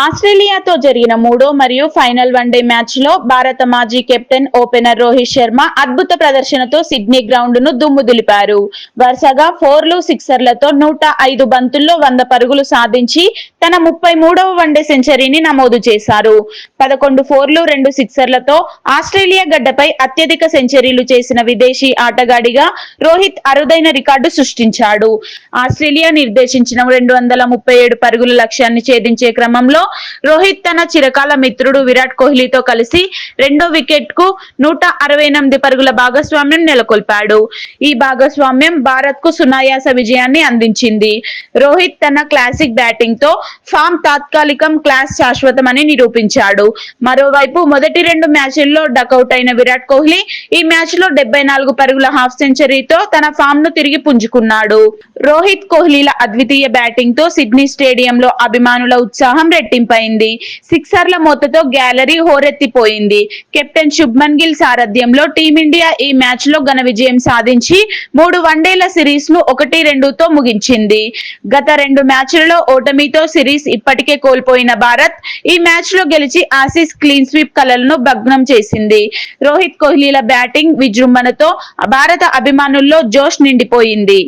ఆస్ట్రేలియాతో జరిగిన మూడో మరియు ఫైనల్ వన్డే మ్యాచ్లో భారత మాజీ కెప్టెన్ ఓపెనర్ రోహిత్ శర్మ అద్భుత ప్రదర్శనతో సిడ్నీ గ్రౌండ్ను దుమ్ము దులిపారు. వరుసగా ఫోర్లు సిక్సర్లతో నూట ఐదు బంతుల్లో వంద పరుగులు సాధించి తన ముప్పై మూడవ వన్డే సెంచరీని నమోదు చేశారు. పదకొండు ఫోర్లు రెండు సిక్సర్లతో ఆస్ట్రేలియా గడ్డపై అత్యధిక సెంచరీలు చేసిన విదేశీ ఆటగాడిగా రోహిత్ అరుదైన రికార్డు సృష్టించాడు. ఆస్ట్రేలియా నిర్దేశించిన రెండు వందల ముప్పై ఏడు పరుగుల లక్ష్యాన్ని ఛేదించే క్రమంలో రోహిత్ తన చిరకాల మిత్రుడు విరాట్ కోహ్లీతో కలిసి రెండో వికెట్కు నూట అరవై ఎనిమిది పరుగుల భాగస్వామ్యం నెలకొల్పాడు. ఈ భాగస్వామ్యం భారత్కు సునాయాస విజయాన్ని అందించింది. రోహిత్ తన క్లాసిక్ బ్యాటింగ్తో ఫామ్ తాత్కాలికం క్లాస్ శాశ్వతమని నిరూపించాడు. మరోవైపు మొదటి రెండు మ్యాచ్ల్లో డకౌట్ అయిన విరాట్ కోహ్లీ ఈ మ్యాచ్లో డెబ్బై నాలుగు పరుగుల హాఫ్ సెంచరీతో తన ఫామ్ను తిరిగి పుంజుకున్నాడు. రోహిత్ కోహ్లీల అద్వితీయ బ్యాటింగ్తో సిడ్నీ స్టేడియంలో అభిమానుల ఉత్సాహం రెట్టింపైంది సిక్సర్ల మోతతో గ్యాలరీ హోరెత్తిపోయింది. కెప్టెన్ శుభ్మన్ గిల్ సారథ్యంలో టీమిండియా ఈ మ్యాచ్లో ఘన విజయం సాధించి మూడు వన్డేల సిరీస్ను ఒకటి రెండుతో ముగించింది. గత రెండు మ్యాచ్లలో ఓటమితో సిరీస్ ఇప్పటికే కోల్పోయిన భారత్ ఈ మ్యాచ్లో గెలిచి ఆసీస్ క్లీన్ స్వీప్ కలలను భగ్నం చేసింది. రోహిత్ కోహ్లీల బ్యాటింగ్ విజృంభణతో భారత అభిమానుల్లో జోష్ నిండిపోయింది.